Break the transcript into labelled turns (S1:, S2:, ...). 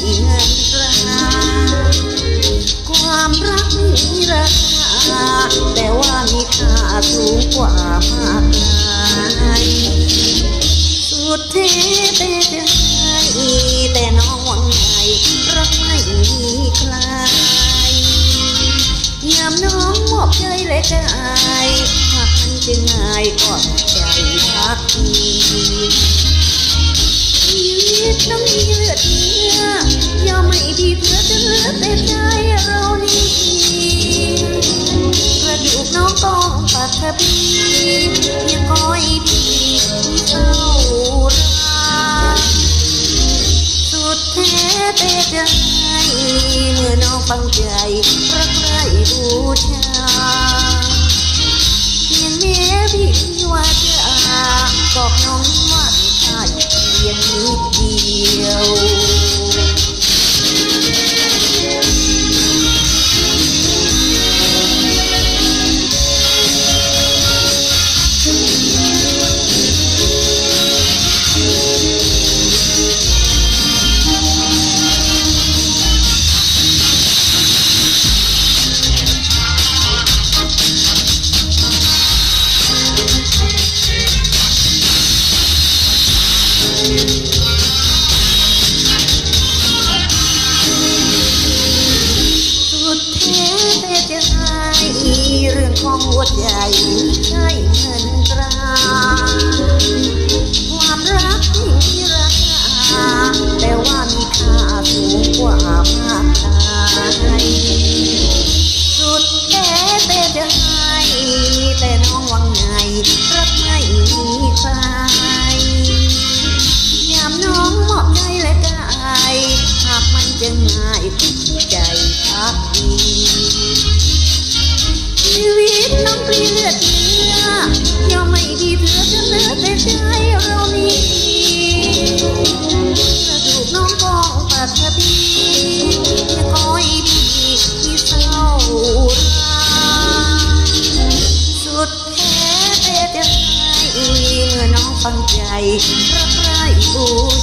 S1: เงินตราความรักมีราคาแต่ว่ามีค่าสูงกว่ามากมายสุดเทแต่จะให้แต่น้องหวังไงรักไม่มีใครยามน้องมอบใจและกายหากมันจะง่ายก็ใจพักดีชีวิตต้องมีเลือดเนื้อ แต่ใจเรานี่กระดูกน้องตองปักกระบียังคอยดีที่เศร้ารักสุดแท้แต่ใจเมื่อน้องฟังใจรักใครบูชาเพียงแม้พี่ว่าจะบอกน้อง สุดแท้แต่จะให้แต่น้องวังไงรักไม่มีใครยามน้องมอบใจและกายหากมันจะง่ายก็ใจพักดีชีวิตน้องเปลี่ยนเลือดเนื้อยอมไม่ดีเพื่อจะเลือแต่ใจเรานี้กระดูกน้องกองปัดกร ฟังใจรักใครบู